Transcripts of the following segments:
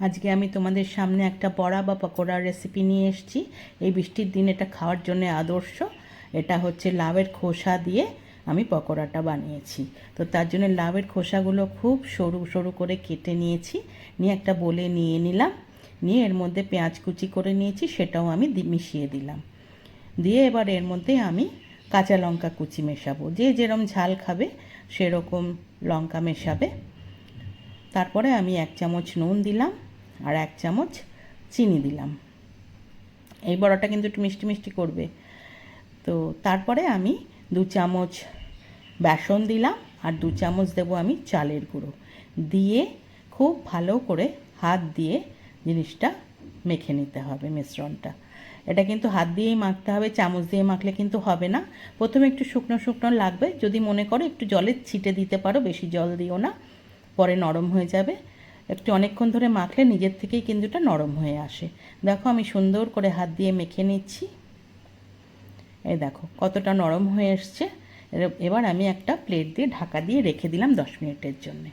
আজকে আমি তোমাদের সামনে একটা বড়া বা পকোড়ার রেসিপি নিয়ে এসেছি। এই বৃষ্টির দিন এটা খাওয়ার জন্য আদর্শ। এটা হচ্ছে লাউয়ের খোসা দিয়ে আমি পকোড়াটা বানিয়েছি। তো তার জন্য লাউয়ের খোসাগুলো খুব সরু সরু করে কেটে নিয়েছি। নিয়ে একটা বলে নিয়ে নিলাম। নিয়ে এর মধ্যে পেঁয়াজ কুচি করে নিয়েছি, সেটাও আমি মিশিয়ে দিলাম। দিয়ে এবার এর মধ্যে আমি কাঁচা লঙ্কা কুচি মেশাবো। যে যেরম ঝাল খাবে, সেরকম লঙ্কা মেশাবে। তারপরে আমি এক চামচ নুন দিলাম। আর এক চামচ চিনি দিলাম। এই বড়াটা কিন্তু একটু মিষ্টি মিষ্টি করবে। তো তারপরে আমি দু চামচ বেসন দিলাম আর দু চামচ দেবো আমি চালের গুঁড়ো। দিয়ে খুব ভালো করে হাত দিয়ে জিনিসটা মেখে নিতে হবে মিশ্রণটা। এটা কিন্তু হাত দিয়েই মাখতে হবে, চামচ দিয়ে মাখলে কিন্তু হবে না। প্রথমে একটু শুকনো শুকনো লাগবে, যদি মনে করো একটু জলের ছিটে দিতে পারো, বেশি জল দিও না, পরে নরম হয়ে যাবে। একটু অনেকক্ষণ ধরে মাখলে নিজের থেকেই কিন্তু এটা নরম হয়ে আসে। দেখো আমি সুন্দর করে হাত দিয়ে মেখে নিচ্ছি। এই দেখো কতটা নরম হয়ে এসছে। এবার আমি একটা প্লেট দিয়ে ঢাকা দিয়ে রেখে দিলাম দশ মিনিটের জন্যে।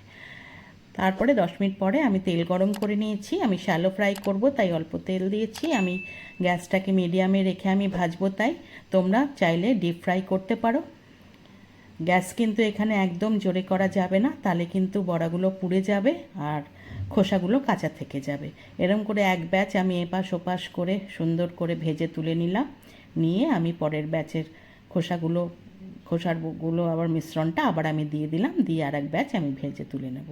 তারপরে দশ মিনিট পরে আমি তেল গরম করে নিয়েছি। আমি শ্যালো ফ্রাই করব, তাই অল্প তেল দিয়েছি। আমি গ্যাসটাকে মিডিয়ামে রেখে আমি ভাজবো তাই। তোমরা চাইলে ডিপ ফ্রাই করতে পারো। গ্যাস কিন্তু এখানে একদম জোরে করা যাবে না তাহলে কিন্তু বড়াগুলো পুড়ে যাবে আর খোসাগুলো কাঁচা থেকে যাবে। এরম করে এক ব্যাচ আমি এপাশ ওপাশ করে সুন্দর করে ভেজে তুলে নিলাম। নিয়ে আমি পরের ব্যাচের খোসাগুলো, খোসারগুলো আবার মিশ্রণটা আবার আমি দিয়ে দিলাম, দিয়ে আর এক ব্যাচ আমি ভেজে তুলে নেব।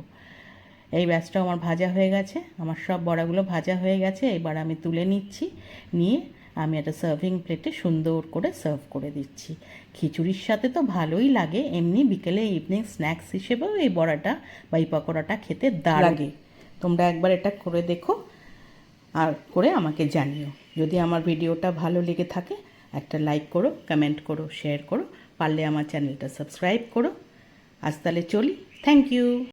এই ব্যাচটাও আমার ভাজা হয়ে গেছে, আমার সব বড়াগুলো ভাজা হয়ে গেছে, এবার আমি তুলে নিচ্ছি। নিয়ে আমি একটা সার্ভিং প্লেটে সুন্দর করে সার্ভ করে দিচ্ছি। খিচুড়ির সাথে তো ভালোই লাগে, এমনি বিকেলে ইভিনিং স্ন্যাক্স হিসেবেও এই বড়াটা বা এই পকোড়াটা খেতে লাগে। তোমরা একবার এটা করে দেখো আর করে আমাকে জানিও। যদি আমার ভিডিওটা ভালো লেগে থাকে, একটা লাইক করো কমেন্ট করো শেয়ার করো, পারলে আমার চ্যানেলটা সাবস্ক্রাইব করো। আজ তাহলে চলি। Thank you